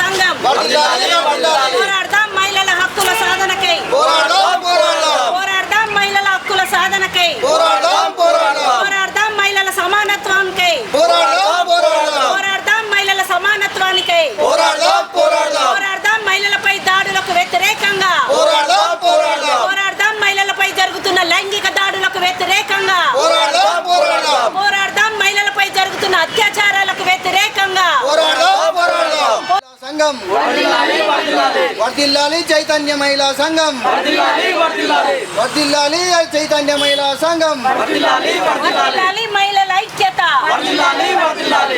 సంఘం. పోరాడదాం మహిళల హక్కుల సాధనకై. పోరాడదాం మహిళల హక్కుల సాధనకై. పోరాడదాం మహిళల సమానత్వానికై. పోరాడదాం మహిళల సమానత్వానికై. పోరాడదాం మహిళలపై దాడులకు వ్యతిరేకంగా. పోరాడదాం మహిళలపై జరుగుతున్న లైంగిక దాడులకు వ్యతిరేకంగా పోరాడదాం మహిళలపై జరుగుతున్న అత్యాచారాలకు వ్యతిరేకంగా సంఘం. వర్దిల్లాలి చైతన్య మహిళా సంఘం. వర్దిల్లాలి చైతన్య మహిళా సంఘం. వర్ధిల్లాలి మహిళల ఐక్యత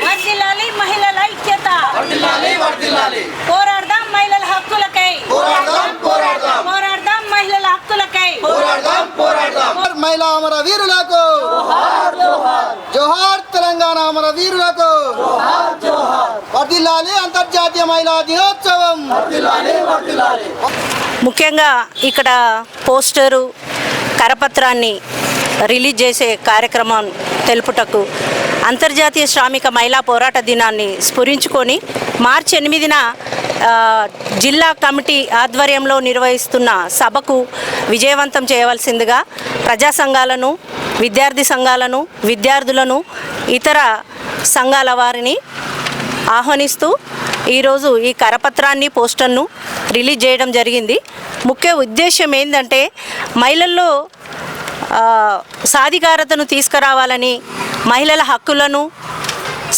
వర్ధిల్లాలి మహిళల ఐక్యత పోరాడదాం మహిళల హక్కులకై పోరాడదాం మహిళల హక్కులకై మహిళా అమర వీరులకు జోహార్ తెలంగాణ అమర వీరులకు వర్దిల్లాలి అంతర్జాతీయ మహిళా దినోత్సవం. ముఖ్యంగా ఇక్కడ పోస్టరు కరపత్రాన్ని రిలీజ్ చేసే కార్యక్రమం తెలుపుటకు అంతర్జాతీయ శ్రామిక మహిళా పోరాట దినాన్ని స్ఫురించుకొని మార్చి ఎనిమిదిన జిల్లా కమిటీ ఆధ్వర్యంలో నిర్వహిస్తున్న సభకు విజయవంతం చేయవలసిందిగా ప్రజా సంఘాలను విద్యార్థి సంఘాలను విద్యార్థులను ఇతర సంఘాల వారిని ఆహ్వానిస్తూ ఈరోజు ఈ కరపత్రాన్ని పోస్టర్ను రిలీజ్ చేయడం జరిగింది. ముఖ్య ఉద్దేశం ఏంటంటే మహిళల్లో సాధికారతను తీసుకురావాలని మహిళల హక్కులను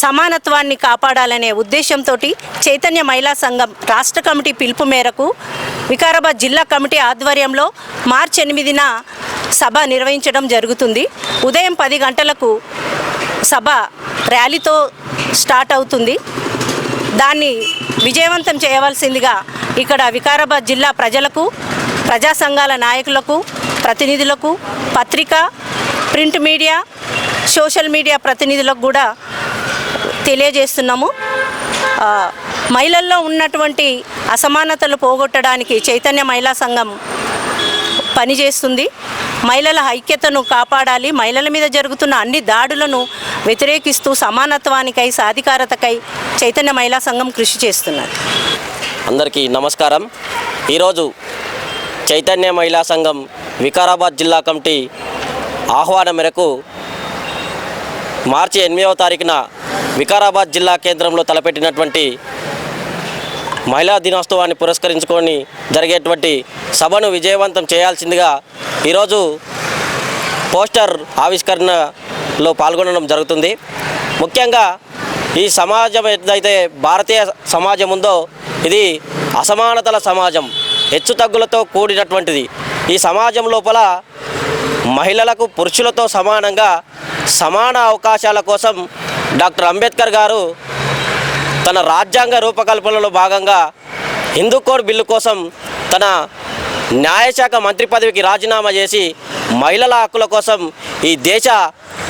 సమానత్వాన్ని కాపాడాలనే ఉద్దేశంతో చైతన్య మహిళా సంఘం రాష్ట్ర కమిటీ పిలుపు మేరకు వికారాబాద్ జిల్లా కమిటీ ఆధ్వర్యంలో మార్చి ఎనిమిదిన సభ నిర్వహించడం జరుగుతుంది. ఉదయం పది గంటలకు సభ ర్యాలీతో స్టార్ట్ అవుతుంది. దాన్ని విజయవంతం చేయవలసిందిగా ఇక్కడ వికారాబాద్ జిల్లా ప్రజలకు ప్రజా సంఘాల నాయకులకు ప్రతినిధులకు పత్రిక ప్రింట్ మీడియా సోషల్ మీడియా ప్రతినిధులకు కూడా తెలియజేస్తున్నాము. మహిళల్లో ఉన్నటువంటి అసమానతలు పోగొట్టడానికి చైతన్య మహిళా సంఘం పనిచేస్తుంది. మహిళల ఐక్యతను కాపాడాలి. మహిళల మీద జరుగుతున్న అన్ని దాడులను వ్యతిరేకిస్తూ సమానత్వానికై సాధికారతకై చైతన్య మహిళా సంఘం కృషి చేస్తున్నది. అందరికీ నమస్కారం. ఈరోజు చైతన్య మహిళా సంఘం వికారాబాద్ జిల్లా కమిటీ ఆహ్వానం మేరకు మార్చి ఎనిమిదవ తారీఖున వికారాబాద్ జిల్లా కేంద్రంలో తలపెట్టినటువంటి మహిళా దినోత్సవాన్ని పురస్కరించుకొని జరిగేటువంటి సభను విజయవంతం చేయాల్సిందిగా ఈరోజు పోస్టర్ ఆవిష్కరణలో పాల్గొనడం జరుగుతుంది. ముఖ్యంగా ఈ సమాజం ఏదైతే భారతీయ సమాజం ఉందో ఇది అసమానతల సమాజం హెచ్చుతగ్గులతో కూడినటువంటిది. ఈ సమాజం లోపల మహిళలకు పురుషులతో సమానంగా సమాన అవకాశాల కోసం డాక్టర్ అంబేద్కర్ గారు తన రాజ్యాంగ రూపకల్పనలో భాగంగా హిందూ కోడ్ బిల్లు కోసం తన న్యాయశాఖ మంత్రి పదవికి రాజీనామా చేసి మహిళల హక్కుల కోసం ఈ దేశ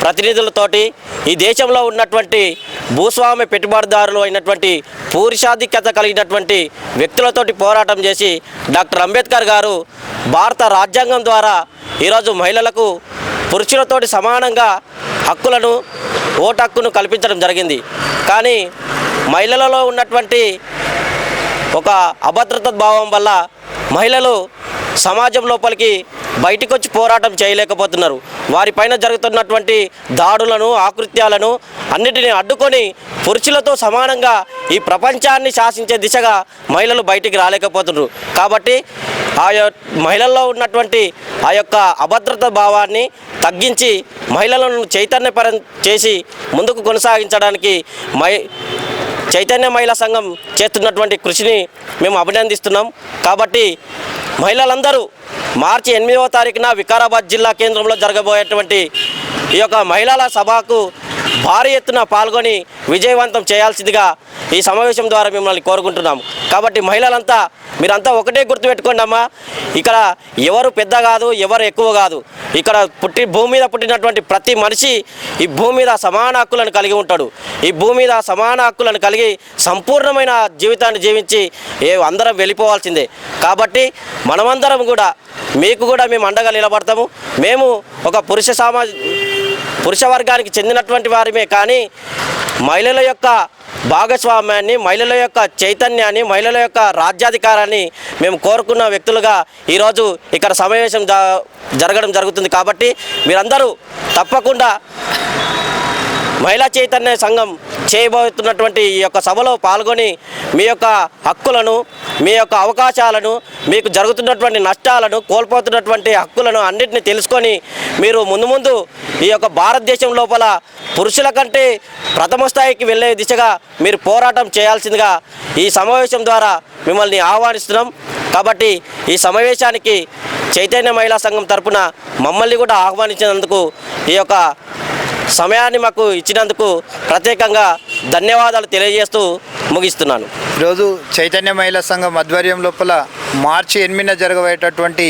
ప్రతినిధులతోటి ఈ దేశంలో ఉన్నటువంటి భూస్వామ్య పెట్టుబడిదారులు అయినటువంటి పూరుషాధిక్యత కలిగినటువంటి వ్యక్తులతోటి పోరాటం చేసి డాక్టర్ అంబేద్కర్ గారు భారత రాజ్యాంగం ద్వారా ఈరోజు మహిళలకు పురుషులతోటి సమానంగా హక్కులను ఓటు హక్కును కల్పించడం జరిగింది. కానీ మహిళలలో ఉన్నటువంటి ఒక అభద్రత భావం వల్ల మహిళలు సమాజం లోపలికి బయటకు వచ్చి పోరాటం చేయలేకపోతున్నారు. వారిపైన జరుగుతున్నటువంటి దాడులను ఆకృత్యాలను అన్నిటిని అడ్డుకొని పురుషులతో సమానంగా ఈ ప్రపంచాన్ని శాసించే దిశగా మహిళలు బయటికి రాలేకపోతున్నారు. కాబట్టి ఆ మహిళల్లో ఉన్నటువంటి ఆ యొక్క అభద్రత భావాన్ని తగ్గించి మహిళలను చైతన్యపరం చేసి ముందుకు కొనసాగించడానికి మై చైతన్య మహిళా సంఘం చేస్తున్నటువంటి కృషిని మేము అభినందిస్తున్నాం. కాబట్టి మహిళలందరూ మార్చి ఎనిమిదవ తారీఖున వికారాబాద్ జిల్లా కేంద్రంలో జరగబోయేటువంటి ఈ యొక్క మహిళల సభకు భారీ ఎత్తున పాల్గొని విజయవంతం చేయాల్సిందిగా ఈ సమావేశం ద్వారా మిమ్మల్ని కోరుకుంటున్నాం కాబట్టి మహిళలంతా మీరంతా ఒకటే గుర్తుపెట్టుకోండి అమ్మా. ఇక్కడ ఎవరు పెద్ద కాదు ఎవరు ఎక్కువ కాదు. ఇక్కడ పుట్టి భూమి మీద పుట్టినటువంటి ప్రతి మనిషి ఈ భూమి మీద సమాన హక్కులను కలిగి ఉంటాడు. ఈ భూమి మీద సమాన హక్కులను కలిగి సంపూర్ణమైన జీవితాన్ని జీవించి ఏ అందరం వెళ్ళిపోవాల్సిందే. కాబట్టి మనమందరం కూడా మీకు కూడా మేము అండగా నిలబడతాము. మేము ఒక పురుష సామా పురుష వర్గానికి చెందినటువంటి వారిమే కానీ మహిళల యొక్క భాగస్వామ్యాన్ని మహిళల యొక్క చైతన్యాన్ని మహిళల యొక్క రాజ్యాధికారాన్ని మేము కోరుకున్న వ్యక్తులుగా ఈరోజు ఇక్కడ సమావేశం జరగడం జరుగుతుంది. కాబట్టి మీరందరూ తప్పకుండా మహిళా చైతన్య సంఘం చేయబోతున్నటువంటి ఈ యొక్క సభలో పాల్గొని మీ యొక్క హక్కులను మీ యొక్క అవకాశాలను మీకు జరుగుతున్నటువంటి నష్టాలను కోల్పోతున్నటువంటి హక్కులను అన్నింటినీ తెలుసుకొని మీరు ముందు ముందు ఈ యొక్క భారతదేశం లోపల పురుషుల కంటే ప్రథమ స్థాయికి వెళ్ళే దిశగా మీరు పోరాటం చేయాల్సిందిగా ఈ సమావేశం ద్వారా మిమ్మల్ని ఆహ్వానిస్తున్నాం. కాబట్టి ఈ సమావేశానికి చైతన్య మహిళా సంఘం తరపున మమ్మల్ని కూడా ఆహ్వానించినందుకు ఈ యొక్క సమయాన్ని మాకు ఇచ్చినందుకు ప్రత్యేకంగా ధన్యవాదాలు తెలియజేస్తూ ముగిస్తున్నాను. ఈరోజు చైతన్య మహిళా సంఘం ఆధ్వర్యం లోపల మార్చి ఎనిమిదిన జరగబోయేటటువంటి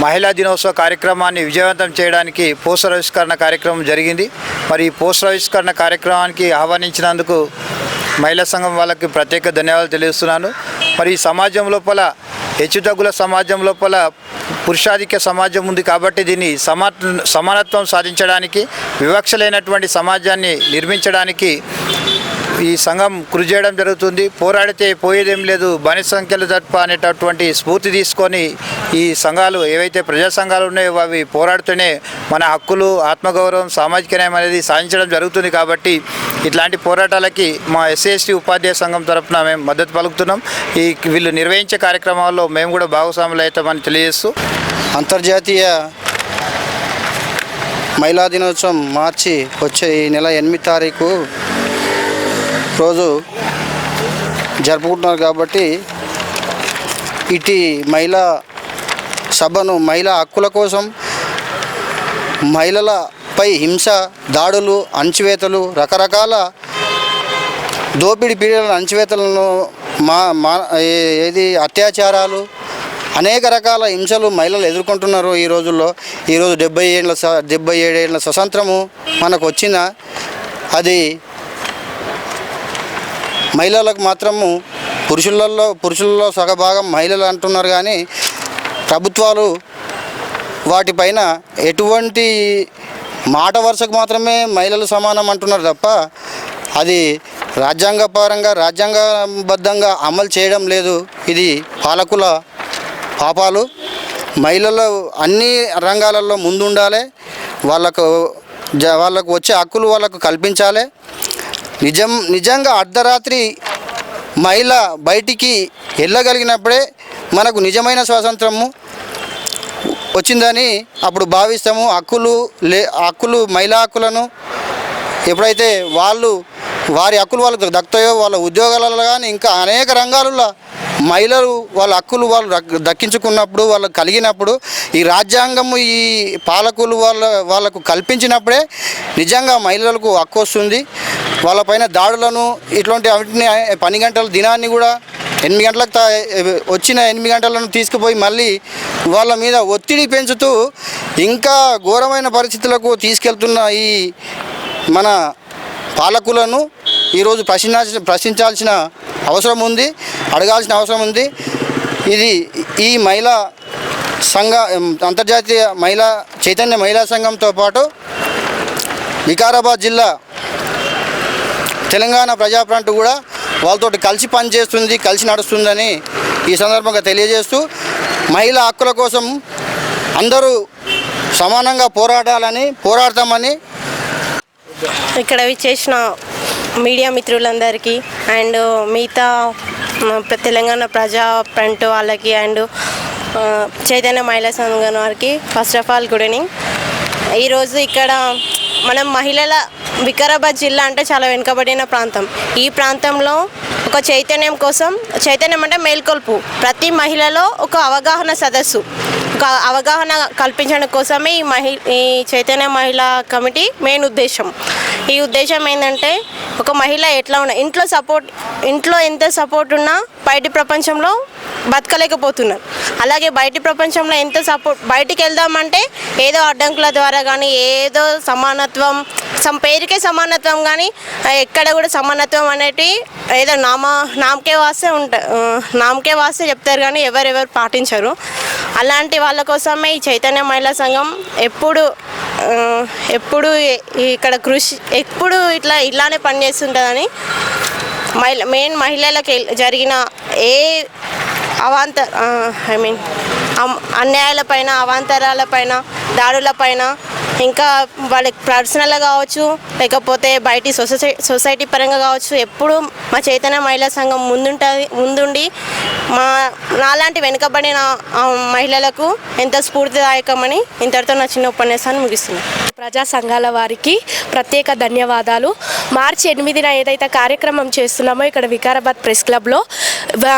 మహిళా దినోత్సవ కార్యక్రమాన్ని విజయవంతం చేయడానికి పోస్టర్ ఆవిష్కరణ కార్యక్రమం జరిగింది. మరి ఈ పోస్టర్ ఆవిష్కరణ కార్యక్రమానికి ఆహ్వానించినందుకు మహిళా సంఘం వాళ్ళకి ప్రత్యేక ధన్యవాదాలు తెలియజేస్తున్నాను. మరి ఈ సమాజం లోపల హెచ్చుతగ్గుల సమాజం లోపల పురుషాధిక్య సమాజం ఉంది కాబట్టి దీన్ని సమా సమానత్వం సాధించడానికి వివక్ష లేనటువంటి సమాజాన్ని నిర్మించడానికి ఈ సంఘం కృషి చేయడం జరుగుతుంది. పోరాడితే పోయేదేం లేదు. బానిస సంఖ్యలు తప్ప అనేటటువంటి స్ఫూర్తి తీసుకొని ఈ సంఘాలు ఏవైతే ప్రజా సంఘాలు ఉన్నాయో అవి పోరాడుతూనే మన హక్కులు ఆత్మగౌరవం సామాజిక న్యాయం అనేది సాధించడం జరుగుతుంది కాబట్టి ఇట్లాంటి పోరాటాలకి మా ఎస్సీ ఉపాధ్యాయ సంఘం తరఫున మేము మద్దతు పలుకుతున్నాం. ఈ వీళ్ళు నిర్వహించే కార్యక్రమాల్లో మేము కూడా భాగస్వాములు అవుతామని తెలియజేస్తూ అంతర్జాతీయ మహిళా దినోత్సవం మార్చి వచ్చే ఈ నెల ఎనిమిది తారీఖు రోజు జరుపుకుంటున్నారు కాబట్టి ఇటు మహిళా సభను మహిళా హక్కుల కోసం మహిళలపై హింస దాడులు అణచివేతలు రకరకాల దోపిడీ పీడల అణచివేతలను మా మా ఏది అత్యాచారాలు అనేక రకాల హింసలు మహిళలు ఎదుర్కొంటున్నారు ఈ రోజుల్లో. ఈరోజు డెబ్బై ఏళ్ళ స డెబ్బై ఏడేళ్ళ స్వతంత్రము మనకు వచ్చిన అది మహిళలకు మాత్రము పురుషులలో పురుషులలో సగభాగం మహిళలు అంటున్నారు కానీ ప్రభుత్వాలు వాటిపైన ఎటువంటి మాట వరుసకు మాత్రమే మహిళలు సమానం అంటున్నారు తప్ప అది రాజ్యాంగపరంగా రాజ్యాంగబద్ధంగా అమలు చేయడం లేదు. ఇది పాలకుల పాపాలు. మహిళలు అన్ని రంగాలలో ముందుండాలి. వాళ్ళకు జ వాళ్ళకు వచ్చే హక్కులు వాళ్ళకు కల్పించాలి. నిజం నిజంగా అర్ధరాత్రి మహిళ బయటికి వెళ్ళగలిగినప్పుడే మనకు నిజమైన స్వాతంత్రము వచ్చిందని అప్పుడు భావిస్తాము. హక్కులు లే హక్కులు మహిళా హక్కులను ఎప్పుడైతే వాళ్ళు వారి హక్కులు వాళ్ళకు దక్కుతాయో వాళ్ళ ఉద్యోగాలలో కానీ ఇంకా అనేక రంగాలలో మహిళలు వాళ్ళ హక్కులు వాళ్ళు దక్కించుకున్నప్పుడు వాళ్ళకు కలిగినప్పుడు ఈ రాజ్యాంగము ఈ పాలకులు వాళ్ళ వాళ్ళకు కల్పించినప్పుడే నిజంగా మహిళలకు హక్కు వస్తుంది. వాళ్ళపైన దాడులను ఇటువంటి వాటిని పని గంటల దినాన్ని కూడా ఎనిమిది గంటలకు తా- వచ్చిన ఎనిమిది గంటలను తీసుకుపోయి మళ్ళీ వాళ్ళ మీద ఒత్తిడి పెంచుతూ ఇంకా ఘోరమైన పరిస్థితులకు తీసుకెళ్తున్న ఈ మన పాలకులను ఈరోజు ప్రశ్నించాల్సిన ప్రశ్నించాల్సిన అవసరం ఉంది అడగాల్సిన అవసరం ఉంది. ఇది ఈ మహిళా సంఘ అంతర్జాతీయ మహిళా చైతన్య మహిళా సంఘంతో పాటు వికారాబాద్ జిల్లా తెలంగాణ ప్రజాఫ్రంట్ కూడా వాళ్ళతోటి కలిసి పనిచేస్తుంది కలిసి నడుస్తుందని ఈ సందర్భంగా తెలియజేస్తూ మహిళా హక్కుల కోసం అందరూ సమానంగా పోరాడాలని పోరాడతామని ఇక్కడ చేసిన మీడియా మిత్రులందరికీ అండ్ మిగతా తెలంగాణ ప్రజా ఫ్రంట్ వాళ్ళకి అండ్ చైతన్య మహిళా సంఘం వారికి first of all good evening. ఈరోజు ఇక్కడ మనం మహిళల వికారాబాద్ జిల్లా అంటే చాలా వెనుకబడిన ప్రాంతం. ఈ ప్రాంతంలో ఒక చైతన్యం కోసం చైతన్యం అంటే మేల్కొల్పు. ప్రతి మహిళలో ఒక అవగాహన సదస్సు. ఒక అవగాహన కల్పించడం కోసమే ఈ మహి ఈ చైతన్య మహిళా కమిటీ మెయిన్ ఉద్దేశం. ఈ ఉద్దేశం ఏంటంటే ఒక మహిళ ఎట్లా ఉన్నా ఇంట్లో సపోర్ట్ ఇంట్లో ఎంత సపోర్ట్ ఉన్నా బయటి ప్రపంచంలో బతకలేకపోతున్నారు. అలాగే బయటి ప్రపంచంలో ఎంత సపోర్ట్ బయటికి వెళ్దామంటే ఏదో అడ్డంకుల ద్వారా కానీ ఏదో సమానత్వం సమ్ పేరుకే సమానత్వం కానీ ఎక్కడ కూడా సమానత్వం అనేటి ఏదో నామా నామకే వాస్తే ఉంటా నామకే వాస్తే చెప్తారు కానీ ఎవరెవరు పాటించరు. అలాంటి వాళ్ళ కోసమే ఈ చైతన్య మహిళా సంఘం ఎప్పుడు ఎప్పుడు ఇక్కడ కృషి ఎప్పుడు ఇట్లా ఇలానే పనిచేస్తుంటుందని మహిళ మెయిన్ మహిళలకు జరిగిన ఏ అవాంత ఐ మీన్ అన్యాయాలపైన అవాంతరాలపైన దాడులపైన ఇంకా వాళ్ళకి పర్సనల్గా కావచ్చు లేకపోతే బయటి సొసైటీ సొసైటీ పరంగా కావచ్చు ఎప్పుడు మా చైతన్య మహిళా సంఘం ముందుంటుంది ముందుండి మా నాలాంటి వెనుకబడిన మహిళలకు ఎంత స్ఫూర్తిదాయకమని ఇంతటితో నా చిన్న ఉపన్యాసాన్ని ముగిస్తున్నాను ప్రజా సంఘాల వారికి ప్రత్యేక ధన్యవాదాలు. మార్చి ఎనిమిదిన ఏదైతే కార్యక్రమం చేస్తున్నామో ఇక్కడ వికారాబాద్ ప్రెస్ క్లబ్లో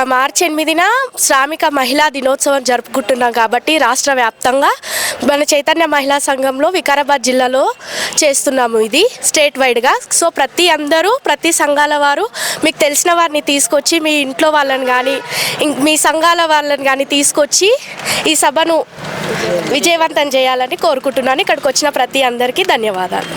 మార్చి ఎనిమిదిన శ్రామిక మహిళా దినోత్సవం జరుపుకుంటున్నాం కాబట్టి రాష్ట్ర వ్యాప్తంగా మన చైతన్య మహిళా సంఘంలో వికారాబాద్ జిల్లాలో చేస్తున్నాము ఇది స్టేట్ వైడ్గా సో ప్రతి అందరూ ప్రతి సంఘాల వారు మీకు తెలిసిన వారిని తీసుకొచ్చి మీ ఇంట్లో వాళ్ళని కానీ మీ సంఘాల వాళ్ళని కానీ తీసుకొచ్చి ఈ సభను విజయవంతం చేయాలని కోరుకుంటున్నాను. ఇక్కడికి వచ్చిన ప్రతి అందరికీ ధన్యవాదాలు.